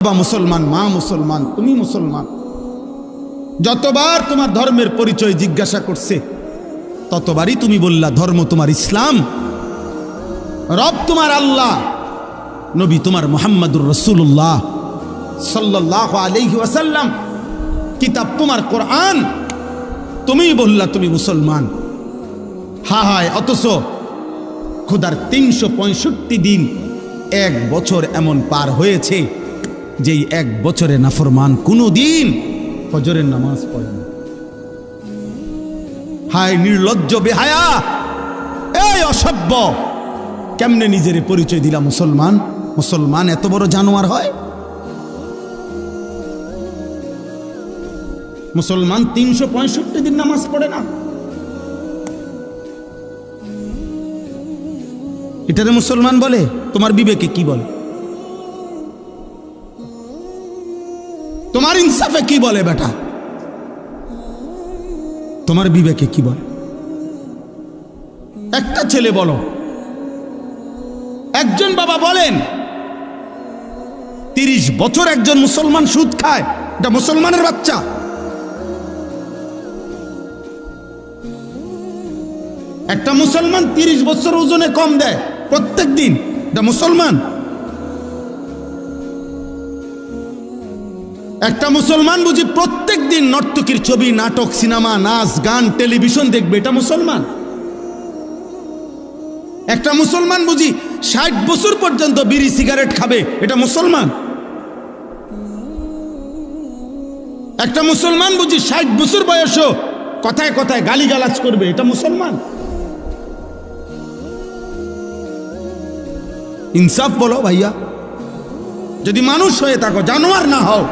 বাবা মুসলমান, মা মুসলমান, তুমি মুসলমান। যতবার তোমার ধর্মের পরিচয় জিজ্ঞাসা করছে, ততবারই তুমি বললা, ধর্ম তোমার ইসলাম। রব তোমার আল্লাহ, নবী তোমার মোহাম্মদুর রসুল্লাহ সাল্লাহ আলহি ওয়াসাল্লাম। কিতাব তোমার কোরআন তুমি বললা, তুমি মুসলমান। হা হায়, অথচ খুদার তিনশো পঁয়ষট্টি দিন, এক বছর এমন পার হয়েছে। যেই এক বছরে নাফরমান কোনো দিন ফজরের নামাজ পড়ে না। হায় নির্লজ্জ বেহায়া, এই অসভ্য। কেমনে নিজের পরিচয় দিলা মুসলমান? মুসলমান এত বড় জানোয়ার হয়? মুসলমান তিনশো পঁয়ষট্টি দিন নামাজ পড়ে না। এটারে মুসলমান বলে? তোমার বিবেকে কি বলে? তোমার ইনসাফে কি বলে বেটা? তোমার বিবেকে কি বলে? একটা ছেলে বলো। একজন বাবা বলেন, তিরিশ বছর একজন মুসলমান সুদ খায়, এটা মুসলমানের বাচ্চা। একটা মুসলমান তিরিশ বছর ওজনে কম দেয় প্রত্যেক দিন এটা মুসলমান। একটা মুসলমান বুঝি প্রত্যেক দিন নর্তকীর ছবি, নাটক, সিনেমা, নাচ, গান, টেলিভিশন দেখবে, এটা মুসলমান। একটা মুসলমান বুঝি ষাট বছর পর্যন্ত বিড়ি সিগারেট খাবে, এটা মুসলমান। একটা মুসলমান বুঝি ষাট বছর বয়সও কথায় কথায় গালিগালাজ করবে, এটা মুসলমান। ইনসাফ বলো ভাইয়া। যদি মানুষ হয়ে থাকো, জানোয়ার না হও।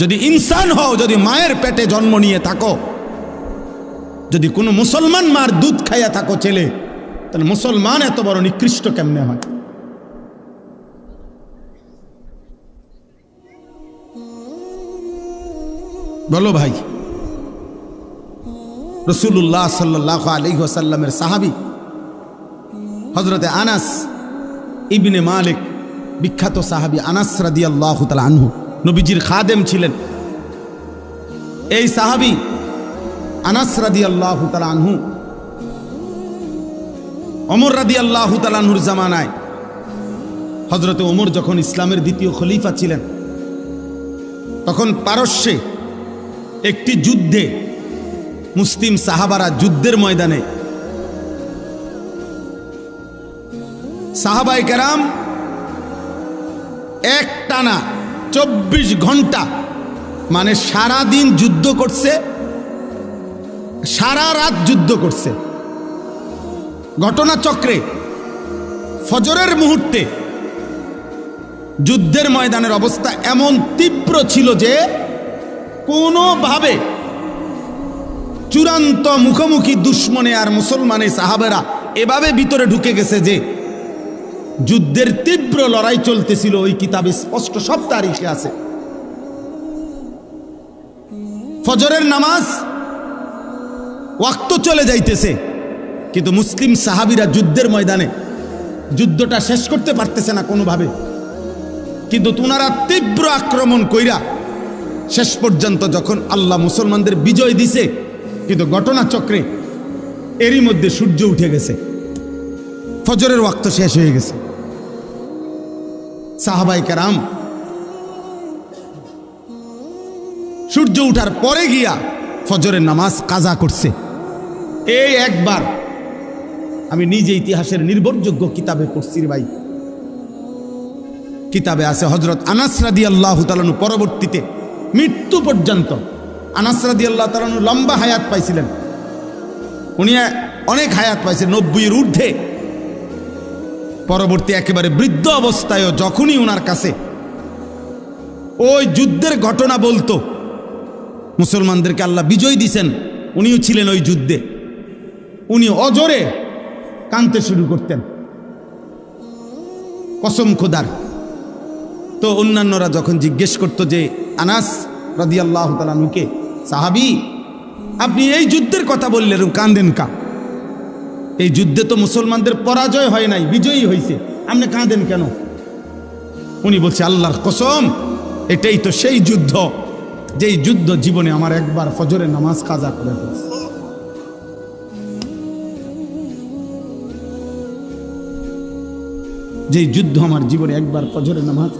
যদি ইনসান হও, যদি মায়ের পেটে জন্ম নিয়ে থাকো, যদি কোনো মুসলমান মার দুধ খাইয়া থাকো ছেলে, তাহলে মুসলমান এত বড় নিকৃষ্ট কেমনে হয়? বলো ভাই রসুল্লাহ সাল্লাহ আলী ওসাল্লামের সাহাবি হজরতে আনাস ইবনে মালিক, বিখ্যাত সাহাবি আনাস রাদি আল্লাহ আনহু। নবীজির খাদেম ছিলেন। এই সাহাবি আনাস রাদি আল্লাহ আনহু অমর রাদি আল্লাহ তালানহুর জামানায় হজরতে ওমর যখন ইসলামের দ্বিতীয় খলিফা ছিলেন, তখন পারস্যে একটি যুদ্ধে মুসলিম সাহাবারা যুদ্ধের ময়দানে সাহাবাই কেরাম এক টানা চব্বিশ ঘণ্টা মানে সারা দিন যুদ্ধ করছে, সারা রাত যুদ্ধ করছে। ঘটনাচক্রে, ফজরের মুহূর্তে, যুদ্ধের ময়দানের অবস্থা এমন তীব্র ছিল যে, কোনোভাবে চূড়ান্ত মুখোমুখি দুশ্মনে আর মুসলমানে সাহাবেরা এভাবে ভিতরে ঢুকে গেছে যে যুদ্ধের তীব্র লড়াই চলতেছিল, ওই কিতাবে স্পষ্ট সব তারিখে আছে। ফজরের নামাজ ওয়াক্ত চলে যাইতেছে, কিন্তু মুসলিম সাহাবিরা যুদ্ধের ময়দানে যুদ্ধটা শেষ করতে পারতেছে না কোনোভাবে। কিন্তু তোনারা তীব্র আক্রমণ কইরা শেষ পর্যন্ত যখন আল্লাহ মুসলমানদের বিজয় দিছে, কিন্তু ঘটনাচক্রে এরই মধ্যে সূর্য উঠে গেছে। ফজরের ওয়াক্ত শেষ হয়ে গেছে। সাহাবাই কারাম। সূর্য উঠার পরে গিয়া ফজরের নামাজ কাজা করছে। এই একবার আমি নিজে ইতিহাসের নির্ভরযোগ্য কিতাবে পড়ছি ভাই। কিতাবে আছে হজরত আনাসরাদি আল্লাহ তালানু পরবর্তীতে মৃত্যু পর্যন্ত। আনাসরাদি আল্লাহ তালানু লম্বা হায়াত পাইছিলেন। উনি অনেক হায়াত পাইছেন নব্বইয়ের ঊর্ধ্বে। পরবর্তী একেবারে বৃদ্ধ অবস্থায়ও যখনই ওনার কাছে ওই যুদ্ধের ঘটনা বলতো, মুসলমানদেরকে আল্লাহ বিজয় দিছেন, উনিও ছিলেন ওই যুদ্ধে। উনি অজরে কানতে শুরু করতেন। কসম খোদার। তো অন্যান্যরা যখন জিজ্ঞেস করতো যে, আনাস রাদি আল্লাহ তালানুকে সাহাবি, আপনি এই যুদ্ধের কথা বললেন কান্দেন কা? এই যুদ্ধে তো মুসলমানদের পরাজয় হয় নাই, বিজয়ী হয়েছে আপনি কাঁদেন কেন? উনি বলছে, আল্লাহর কসম, এটাই তো সেই যুদ্ধ, যেই যুদ্ধ জীবনে আমার একবার ফজরের নামাজ কাজা করে যেই যুদ্ধ আমার জীবনে একবার ফজরের নামাজ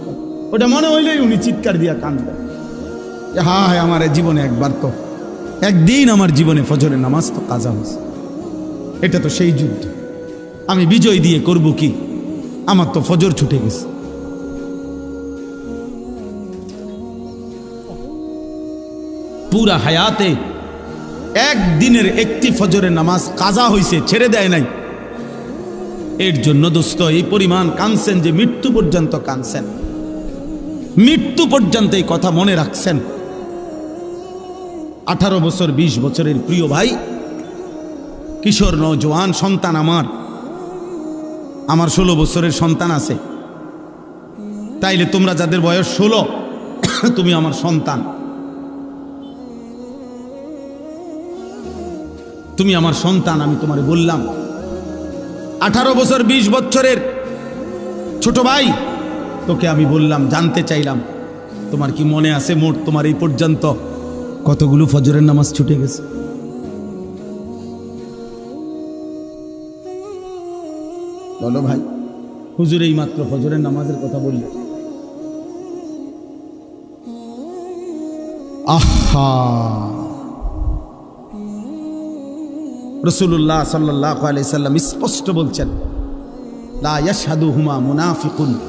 ওটা মনে হইলেই উনি চিৎকার দিয়া কান্দবেন যে হা হ্যাঁ আমার জীবনে একবার তো, একদিন আমার জীবনে ফজরের নামাজ তো কাজা হয়েছে। এটা তো সেই যুদ্ধ। আমি বিজয় দিয়ে করব কি? আমার তো ফজর ছুটে গেছে। পুরা হায়াতে একদিনের একটি ফজরের নামাজ কাজা হইছে, ছেড়ে দেয় নাই। এর জন্য দোস্ত, এই পরিমাণ কানছেন যে মৃত্যু পর্যন্ত কানছেন মৃত্যু পর্যন্ত এই কথা মনে রাখছেন। আঠারো বছর ২০ বছরের প্রিয় ভাই কিশোর নজওয়ান সন্তান আমার। আমার ষোলো বছরের সন্তান আছে। তাইলে তোমরা যাদের বয়স ষোলো, তুমি আমার সন্তান। তুমি আমার সন্তান, আমি তোমারে বললাম। আঠারো বছর ২০ বছরের ছোট ভাই, তোকে আমি বললাম, জানতে চাইলাম, তোমার কি মনে আছে মোট? তোমার এই পর্যন্ত কতগুলো ফজরের নামাজ ছুটে গেছে? বলো ভাই। হুজুর এই মাত্র ফজরের নামাজের কথা বললে। আহা। রসুল্লাহ সাল্লাহ আলি সাল্লাম স্পষ্ট বলছেন লা ইয়াশহাদু হুমা মুনাফিকুন।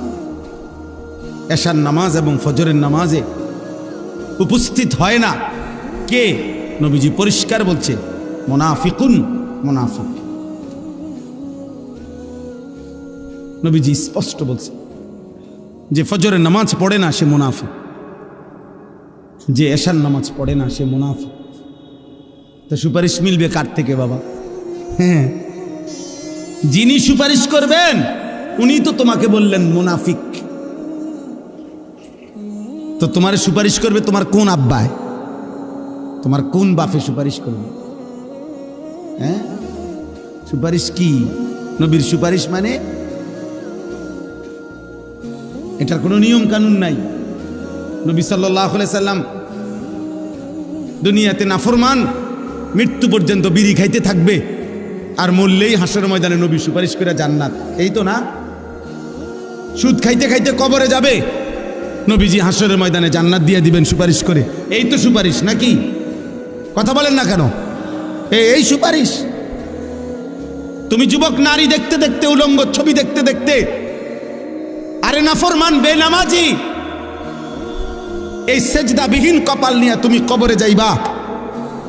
এশার নামাজ এবং ফজরের নামাজে উপস্থিত হয় না। কে? নবীজি পরিষ্কার বলছে মোনাফিকুন মোনাফিক। নবীজি স্পষ্ট বলছে যে ফজরের নামাজ পড়ে না সে মুনাফিক। যে এশার নামাজ পড়ে না সে মুনাফিক। তো সুপারিশ মিলবে কার থেকে বাবা? হ্যাঁ। যিনি সুপারিশ করবেন, উনি তো তোমাকে বললেন মুনাফিক। তো তোমার সুপারিশ করবে তোমার কোন আব্বায় তোমার কোন বাপে সুপারিশ করবে? হ্যাঁ? সুপারিশ কি? নবীর সুপারিশ মানে এটার কোনো নিয়ম কানুন নাই। নবী সাল্লাহ সাল্লাম দুনিয়াতে নাফরমান, মৃত্যু পর্যন্ত বিড়ি খাইতে থাকবে আর মরলেই হাসর ময়দানে নবী সুপারিশ করে জান্নাত। এই তো না? সুদ খাইতে খাইতে কবরে যাবে, নবীজি হাসরের ময়দানে জান্নাত দিয়ে দিবেন সুপারিশ করে। এই তো সুপারিশ নাকি? কথা বলেন না কেন? এই এই সুপারিশ। তুমি যুবক নারী দেখতে দেখতে, উলঙ্গ ছবি দেখতে দেখতে আরে নাফরমান, বেনামাজি। এই সেজদাবিহীন কপাল নিয়ে তুমি কবরে যাইবা।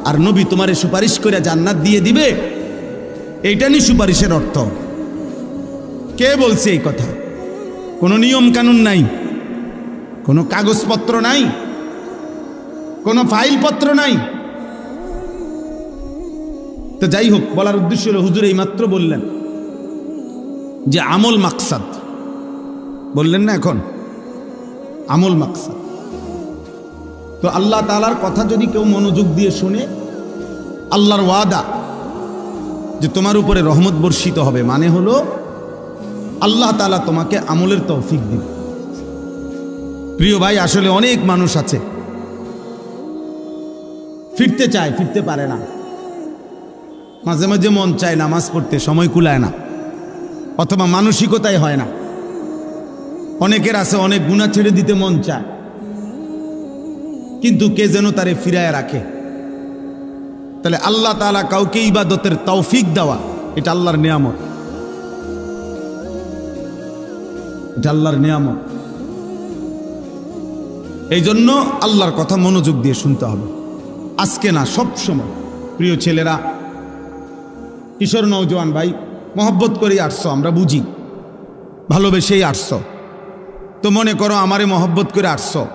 আর নবী তোমারে সুপারিশ করে জান্নাত দিয়ে দিবে। এইটা নি সুপারিশের অর্থ। কে বলছে এই কথা? কোনো নিয়ম কানুন নাই। কোনো কাগজপত্র নাই। কোনো ফাইলপত্র নাই। তো যাই হোক, বলার উদ্দেশ্য হলো হুজুর এই মাত্র বললেন যে আমল মাকসাদ। বললেন না এখন? আমল মাকসাদ। তো আল্লাহ তালার কথা যদি কেউ মনোযোগ দিয়ে শুনে, আল্লাহর ওয়াদা যে তোমার উপরে রহমত বর্ষিত হবে মানে হলো আল্লাহ তালা তোমাকে আমলের তৌফিক দিবে। প্রিয় ভাই, আসলে অনেক মানুষ আছে, ফিরতে চায়, ফিরতে পারে না। মাঝে মাঝে মন চায় নামাজ পড়তে, সময় কুলায় না, অথবা মানসিকতাই হয় না। অনেকের আছে, অনেক গুণা ছেড়ে দিতে মন চায়। কিন্তু কে যেন তারে ফিরায় রাখে। তাহলে আল্লাহ তালা কাউকে ইবাদতের তৌফিক দেওয়া, এটা আল্লাহর নিয়ামত। এটা আল্লাহর নিয়ামত। এই জন্য আল্লাহর কথা মনোযোগ দিয়ে শুনতে হবে। আজকে না, সব সময়, প্রিয় ছেলেরা, কিশোর নৌজওয়ান ভাই, মহব্বত করেই আসছো, আমরা বুঝি। ভালোবেসেই আসছো। তো মনে করো আমারে মহব্বত করে আসছো।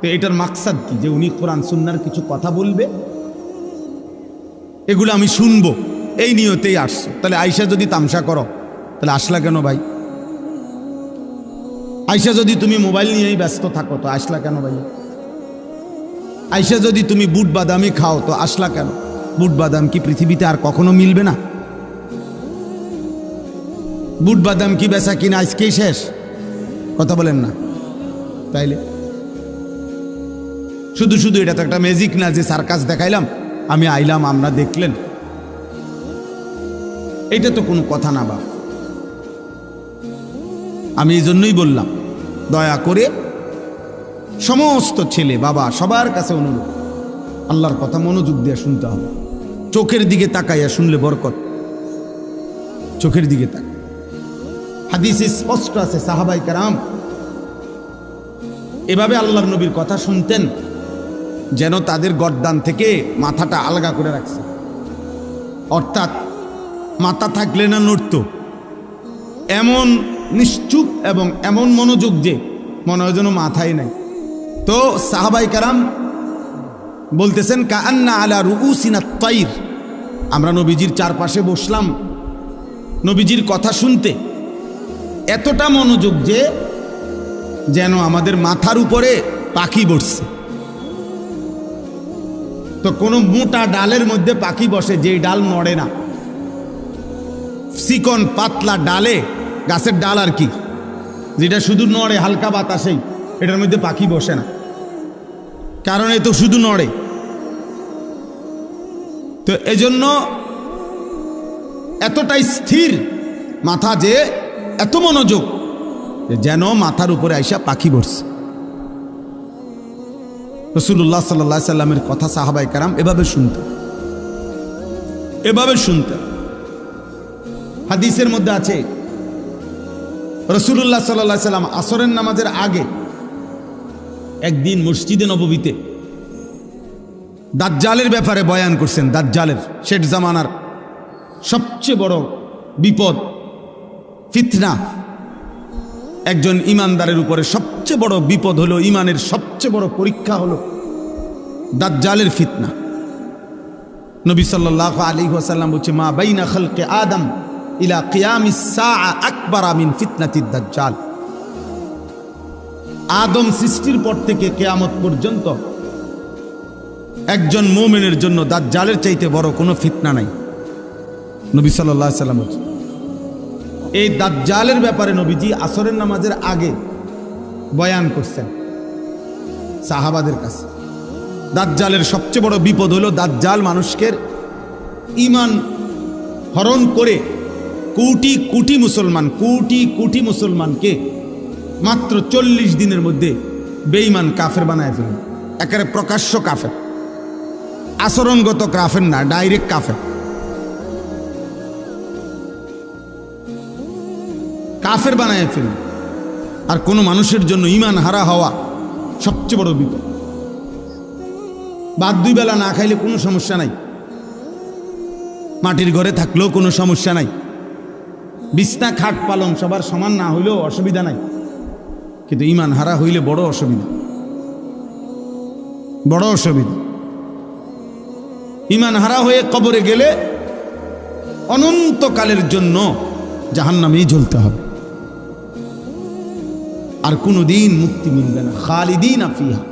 তো এটার মাকসাদ কি? যে উনি কোরআন, সুন্নার কিছু কথা বলবে? এগুলো আমি শুনব। এই নিয়তেই আসছো। তাহলে আয়সা যদি তামসা করো, তাহলে আসলা কেন ভাই? আয়সা যদি তুমি মোবাইল নিয়েই ব্যস্ত থাকো, তো আসলা কেন ভাই? আয়সা যদি তুমি বুট বাদামি খাও, তো আসলা কেন? বুট বাদাম কি পৃথিবীতে আর কখনো মিলবে না? বুট বাদাম কি বেচা কিনা আজকেই শেষ? কথা বলেন না। তাইলে? শুধু শুধু এটা তো একটা ম্যাজিক না যে সার্কাস দেখাইলাম, আমি আইলাম, আমরা দেখলেন। এটা তো কোনো কথা না বাপ। আমি এই জন্যই বললাম, দয়া করে সমস্ত ছেলে, বাবা, সবার কাছে অনুরোধ। আল্লাহর কথা মনোযোগ দিয়ে শুনতে হবে। চোখের দিকে তাকাইয়া শুনলে বরকত। চোখের দিকে তাক হাদিসে স্পষ্ট আছে, সাহাবাই কারাম। এভাবে আল্লাহর নবীর কথা শুনতেন, যেন তাদের গর্দান থেকে মাথাটা আলগা করে রাখছে। অর্থাৎ, মাথা থাকলে না নড়ত। এমন নিশ্চুপ এবং এমন মনোযোগ যে, মনে হয় যেন মাথায় নাই। তো সাহাবাই কারাম বলতেছেন কান্না আলা রুউসিনা তৈর আমরা নবীজির চারপাশে বসলাম। নবীজির কথা শুনতে এতটা মনোযোগ যে যেন আমাদের মাথার উপরে পাখি বসছে। তো কোনো মোটা ডালের মধ্যে পাখি বসে, যেই ডাল নড়ে না। চিকন, পাতলা ডালে গাছের ডাল আর কি, যেটা শুধু নড়ে, হালকা বাতাসেই, এটার মধ্যে পাখি বসে না। কারণ এ তো শুধু নড়ে। তো এজন্য এতটাই স্থির মাথা যে এত মনোযোগ যেন মাথার উপরে আইসা পাখি বসছে রসুল্লাহ সাল্লা সাল্লামের কথা সাহাবাই কারাম এভাবে শুনতে। এভাবে শুনতে। হাদিসের মধ্যে আছে রসুল্লাহ সাল্লাহ সাল্লাম আসরের নামাজের আগে একদিন মসজিদে নববীতে দাজ্জালের ব্যাপারে বয়ান করছেন, দাজ্জালের শেঠ জামানার সবচেয়ে বড় বিপদ ফিতনা। একজন ইমানদারের উপরে সবচেয়ে বড় বিপদ হলো, ইমানের সবচেয়ে বড় পরীক্ষা হলো দাজ্জালের ফিতনা। নবী সাল্লাহ আলী ওয়াসাল্লাম বলছে, মা বাইনা খলকে আদম ইলা কিয়ামিস আকবর আমিন ফিতনাতি দাজ্জাল। আদম সৃষ্টির পর থেকে কেয়ামত পর্যন্ত একজন মোমেনের জন্য দাজ্জালের চাইতে বড় কোনো ফিতনা নাই। নবী সাল্লাহ সাল্লাম বলছে এই দাজ্জালের ব্যাপারে নবীজি আসরের নামাজের আগে বয়ান করছেন সাহাবাদের কাছে। দাজ্জালের সবচেয়ে বড় বিপদ হলো দাজ্জাল মানুষকে ইমান হরণ করে কোটি কোটি মুসলমান, কোটি কোটি মুসলমানকে মাত্র চল্লিশ দিনের মধ্যে বেঈমান কাফের বানায় ফেলবে একেবারে প্রকাশ্য কাফের। আচরণগত কাফের না, ডাইরেক্ট কাফের। কাফের বানায় ফেলবে আর কোনো মানুষের জন্য ইমান হারা হওয়া সবচেয়ে বড় বিপদ। বাদ দুই বেলা না খাইলে কোনো সমস্যা নাই। মাটির ঘরে থাকলেও কোনো সমস্যা নাই। বিছনা খাট পালন সবার সমান না হইলেও অসুবিধা নাই। কিন্তু ইমান হারা হইলে বড় অসুবিধা। বড় অসুবিধা। ইমান হারা হয়ে কবরে গেলে অনন্তকালের জন্য জাহান্নামেই জ্বলতে হবে। আর কোনো দিন মুক্তি মিলবে না। খালিদিন আফিহা